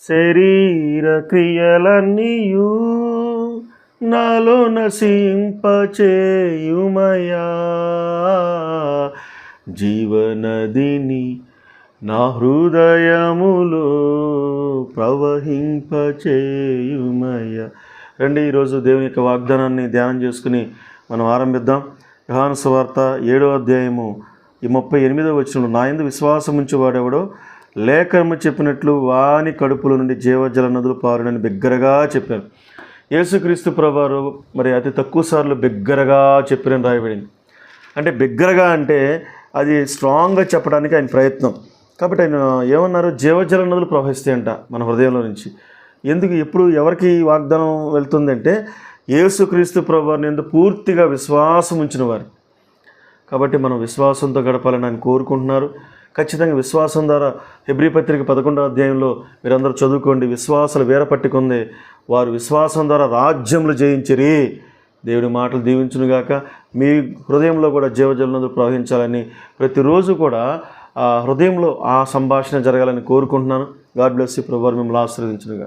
శరీర క్రియలన్నీయు నాలో నశింపచేయుమయా. జీవనదిని నా హృదయములో ప్రవహింపచేయుమయ. రండి ఈరోజు దేవుని యొక్క వాగ్దానాన్ని ధ్యానం చేసుకుని మనం ఆరంభిద్దాం. యోహాను సువార్త ఏడో అధ్యాయము ఈ ముప్పై ఎనిమిదో వచ్చిన నా ఎందు విశ్వాసం ఉంచి వాడెవడో లేఖనము చెప్పినట్లు వాని కడుపుల నుండి జీవజల నదులు పారునని బిగ్గరగా చెప్పారు యేసుక్రీస్తు ప్రభువారు మరి అతి తక్కువ సార్లు బిగ్గరగా చెప్పినని రాయబడింది. అంటే బిగ్గరగా అంటే అది స్ట్రాంగ్గా చెప్పడానికి ఆయన ప్రయత్నం. కాబట్టి ఆయన ఏమన్నారు? జీవజల నదులు ప్రవహిస్తాయంట మన హృదయంలో నుంచి. ఎందుకు? ఎప్పుడు ఎవరికి వాగ్దానం వెళ్తుందంటే యేసుక్రీస్తు ప్రభువారిని ఎందుకు పూర్తిగా విశ్వాసం ఉంచిన వారు. కాబట్టి మనం విశ్వాసంతో గడపాలని ఆయన కోరుకుంటున్నారు. ఖచ్చితంగా విశ్వాసం ద్వారా హెబ్రి పత్రిక పదకొండో అధ్యాయంలో మీరందరూ చదువుకోండి. విశ్వాసాలు వేరపట్టుకుంది. వారు విశ్వాసం ద్వారా రాజ్యములు జయించిరి. దేవుడి మాటలు దీవించునుగాక. మీ హృదయంలో కూడా జీవజలనదులు ప్రవహించాలని ప్రతిరోజు కూడా ఆ హృదయంలో ఆ సంభాషణ జరగాలని కోరుకుంటున్నాను. God bless you. ప్రభు మిమ్మల్ని ఆశీర్వదించునుగా